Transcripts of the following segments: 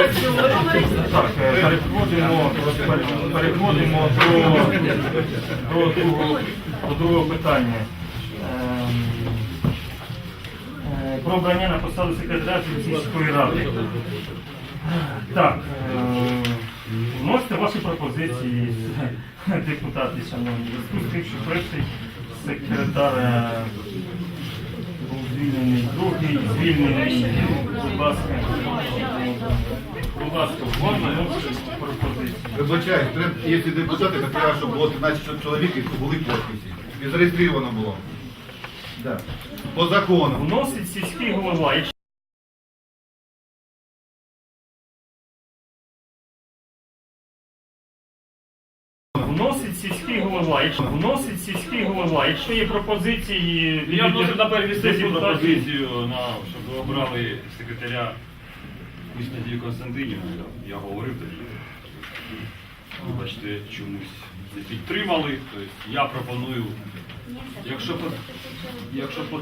Так, е, переходимо, переходимо до, до, другого, до другого питання. Ем, е, Про обрання на посаду секретаря сільської ради. Так, е, вносите ваші пропозиції, депутати, шановні. Що перший секретар звільнений, другий звільнений, будь ласка, будь ласка, можна лучше пропозиції. Вибачаю, треба, якщо депутати, то треба, щоб було 13 чоловік, і були підписи. І зареєстровано було. Да. По закону. Вносить сільський голова. Вносить сільський голова, якщо вносить сільський голова, якщо є пропозиції, Я вношу на першій сесії пропозицію, на, щоб ви обрали секретаря Міснадію Константинівну. Я говорив тоді. Вибачте, чомусь не підтримали. Тобто я пропоную, якщо по- якщо по-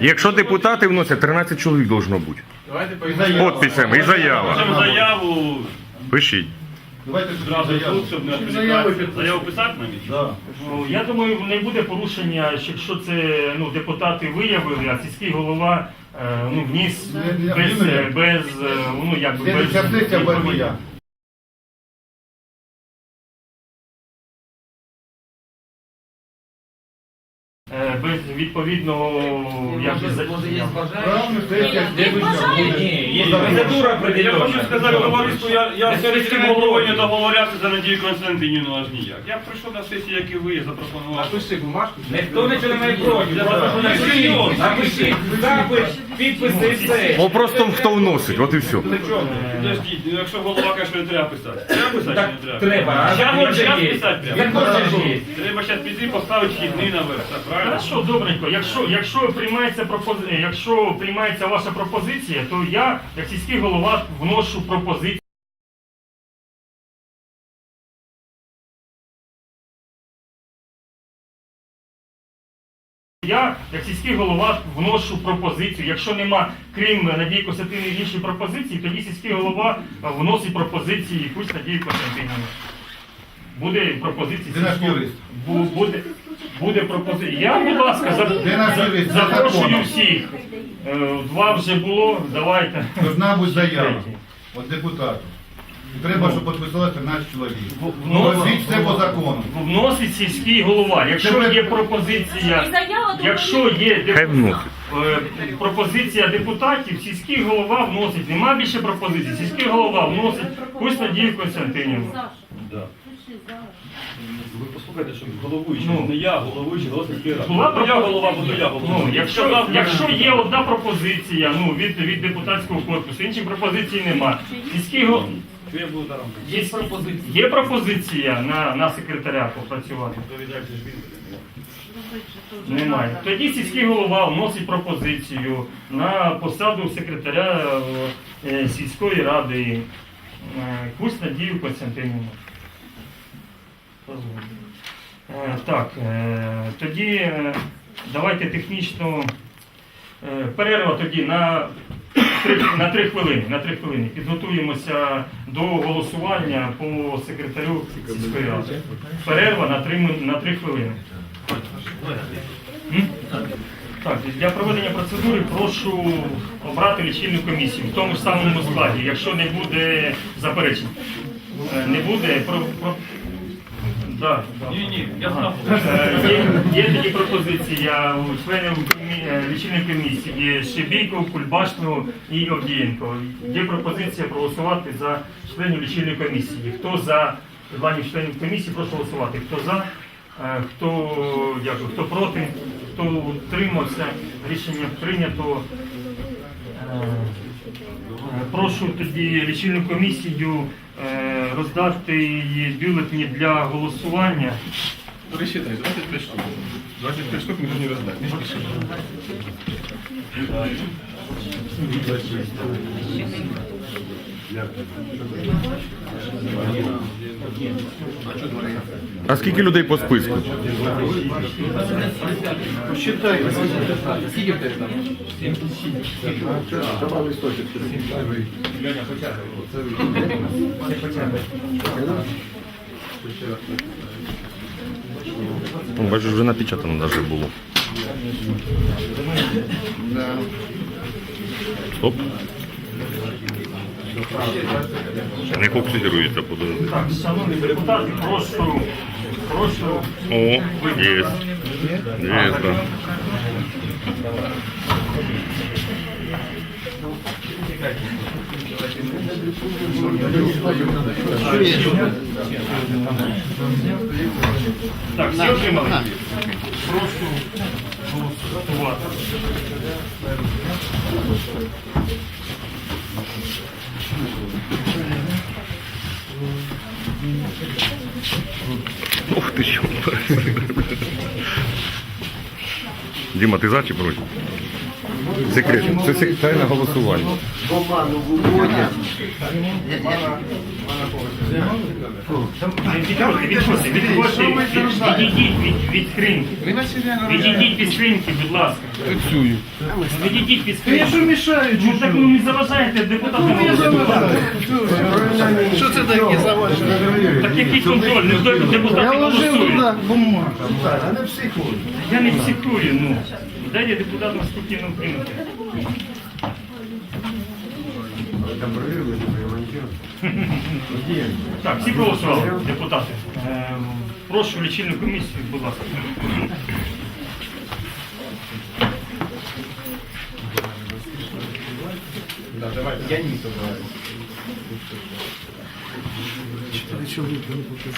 Якщо депутати вносять, 13 чоловік должно бути. Підписами і заява. Заяву Пишіть. Давайте зразу заяву. тут, щоб не відволікатися. Заяву писати нам? Да. Ну, Я думаю, не буде порушення, якщо це ну, депутати виявили, а сільський голова е, ну, вніс Не- не- без, не- без, е, ну, якби, без, Слідуюча сесія буде моя. е, відповідного як же, Правильно, сесія слідуюча. Процедура Я хочу сказати товариству, я, я з сільським головою не договорявся за Надію Константинівну аж ніяк. Я прийшов на сесію, як і ви, я запропонував. Напиши бумажку. Ніхто нічого не має проти. Напишіть, напишіть запит, підписи і все. Вопрос в тому, хто вносить, от і все. Подождіть, ну якщо голова каже, що не треба писати. Треба писати чи не треба? треба, Я можу зараз писати прямо. Треба зараз піти поставити хідний наверх, правильно? Хорошо, добренько. Якщо, якщо приймається пропози... якщо приймається ваша пропозиція, то я, як сільський голова, вношу пропозицію. Я, як сільський голова, вношу пропозицію. Якщо нема, крім Надії Костянтинівни, інші пропозиції, тоді сільський голова е, вносить пропозиції якусь Надії Костянтинівни. Буде пропозиція. Сільського- Бу- Буде, буде пропозиція. Я, будь ласка, за, за запрошую всіх. Е, Два вже було, давайте. Должна бути заява від депутатів. І треба, щоб підписали 13 чоловік. вносить- Робіть все по закону. Вносить сільський голова. Якщо ви- є пропозиція, якщо є Хай вносить. е, пропозиція депутатів, сільський голова вносить. Нема більше пропозицій. Сільський голова вносить Кусь Надію Константинівну. Да. Ви послухайте, що головуючий, Ну. не я, головуючий, голова сільської ради. Була Ну, я голова, буду я Ну, якщо, якщо є одна пропозиція ну, від, від депутатського корпусу, інших пропозицій нема. Сільський голова. Що я буду даром? Є пропозиція. Є пропозиція на, на секретаря попрацювати? Відповідальність ж він. Немає. Тоді сільський голова вносить пропозицію на посаду секретаря е, сільської ради е, Кусь Надію Костянтинівну. Дозвольте. Е, Так, е, тоді е, давайте технічно е, перерва тоді на три, на три хвилини. На три хвилини. Підготуємося до голосування по секретарю сільської ради. Перерва на три, на три хвилини. Так, для проведення процедури прошу обрати лічильну комісію в тому ж самому складі, якщо не буде заперечень. Не буде про. про... Да, я знав. Е, Є, тоді пропозиція у членів комі- е, лічильної комісії є Щебійко, Кульбашну і Овдієнко. Є пропозиція проголосувати за членів лічильної комісії. Хто за званих членів комісії, прошу голосувати. Хто за, е, хто, дякую, хто проти, хто утримався, рішення прийнято. Прошу тоді лічильну комісію роздати їй бюлетені для голосування. Пересчитай, 25 штук. 25 штук мы не раздать. Не спеши. А скільки людей по списку? Ну, Бачиш, вже напечатано навіть було. Стоп. Не фокусується, подожди. Так, шановні депутати, прошу, прошу О, є. Є, так. Так, всі отримали? Прошу голосувати. Ух ты что? Діма, ти за чи проти? Секрет. Це секретарне голосування. Відходьте, від- відійдіть від, скриньки. Відійдіть від скриньки, будь ласка. Відійдіть від скриньки. Я що мішаю? Ну так ну не заважаєте голосувати. Що це таке заважає? Так який контроль? Не хто депутати психуй. Я не психую, ну. Дайте депутатам спокійно вкинути. Так, всі проголосували, депутати. Ем, Прошу лічильну комісію, будь ласка. Осталось чуть-чуть. Так, передивіться ще раз. щоб було все.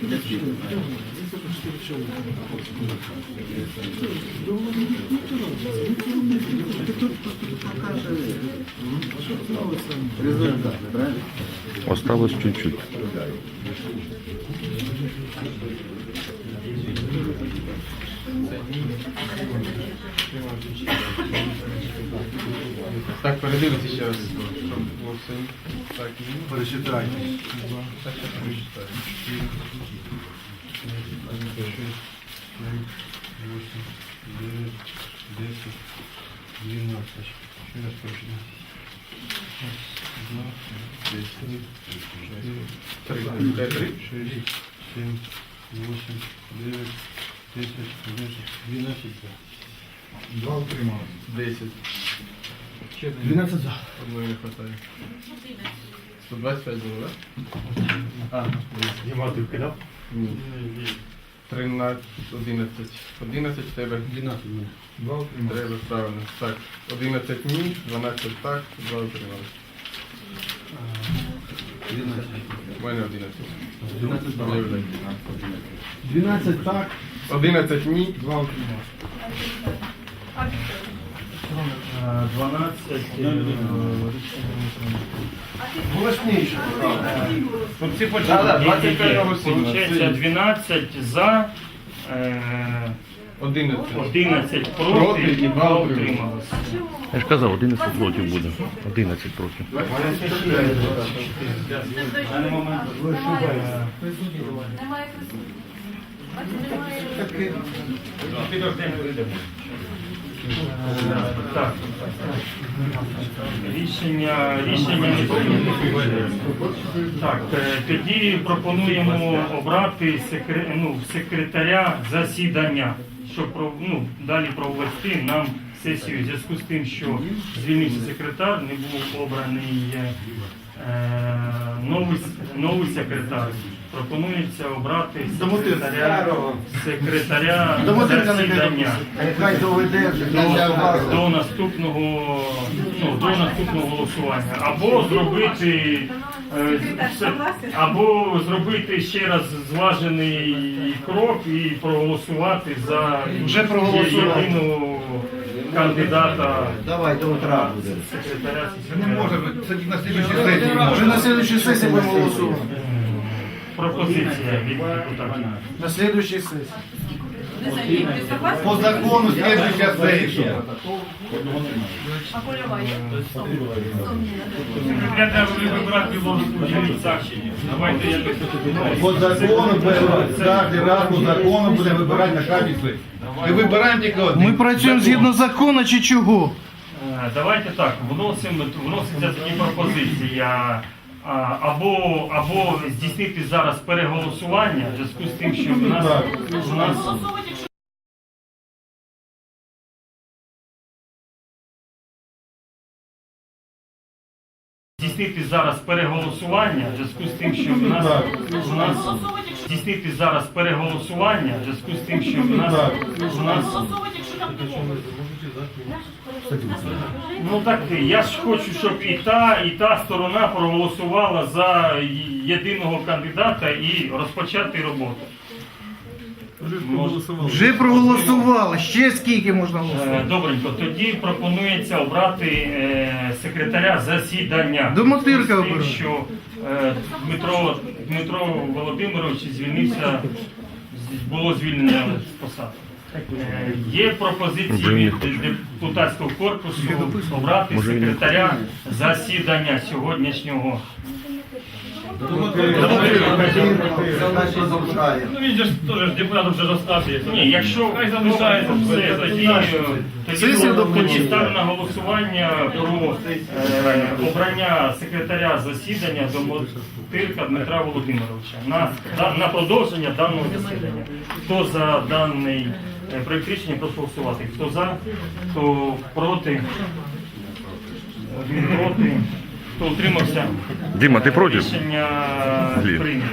Так, і Пересчитайте. так, я перечитаю. Чотири, п'ять, шість, сім, вісім, дев'ять, десять, дванадцять. Ще раз перечитаю. Раз, два, три, чотири, три, три, шість, Два утрималися. десять. 12 за. Одної не хватає. 125 було, так? А, Діма, ти вкидав? ні. 13, 11. 11 в тебе. 12 ні. Два. Треба правильно. Так, 11 ні, 12 так, 2 утримали. У мене 11. 12 два. 12 так. 11 ні, Два утрималися. 12. е, Голосніше. Тут всі Да, да, 25. Получається 12 за, е, 11. 11 Проти і і два 2 утрималися. утрималися. Я ж казав, 11 проти буде. 11 проти. Немає присутніх. Рішення, рішення. Так, е, тоді пропонуємо обрати секре, ну, секретаря засідання, щоб ну, далі провести нам сесію в зв'язку з тим, що звільнився секретар, не був обраний е, новий, новий секретар. Пропонується обрати секретаря, секретаря засідання доведе до, до наступного ну, до наступного голосування. Або зробити е, все- або зробити ще раз зважений крок і проголосувати за Вже проголосували. єдиного кандидата Давай, до утра буде. секретаря Не може, ради. це на слідчій сесії Вже може. на следующей сесії будемо голосувати. Пропозиція від депутатів. На следующей сесії. По закону следующая сесія. А Кольова є? Я треба вибирати Білоруську Сакщині. Давайте якось. По закону, кожен раз по закону будемо вибирати на сесії. Ми вибираємо тільки один. Ми працюємо згідно закону чи чого? Е, Давайте так, вносимо, вноситься такі пропозиції. Або, або здійснити зараз переголосування в зв'язку з тим, що в нас, у нас здійснити зараз переголосування в зв'язку з тим, що в нас, у нас здійснити зараз переголосування в зв'язку з тим, що в нас, у нас Ну так я ж хочу, щоб і та, і та сторона проголосувала за єдиного кандидата і розпочати роботу. Вже проголосували. Ще скільки можна Е, голосувати? Добренько, тоді пропонується обрати е, секретаря засідання. До Мотирка З тим, обирати. що е, Дмитро, Дмитро Володимирович звільнився, з- було звільнення з посади. Е, Є пропозиції від депутатського корпусу обрати секретаря засідання сьогоднішнього. Ну він же ж теж депутат вже розстався. Ні, якщо Хай залишається, все, тоді, ставлю на голосування про е, обрання секретаря засідання до Мотирка Дмитра Володимировича на, на продовження даного засідання. Хто за даний е, проект рішення, прошу голосувати. Хто за, хто проти, один проти, хто утримався. Діма, ти проти? Рішення прийнято.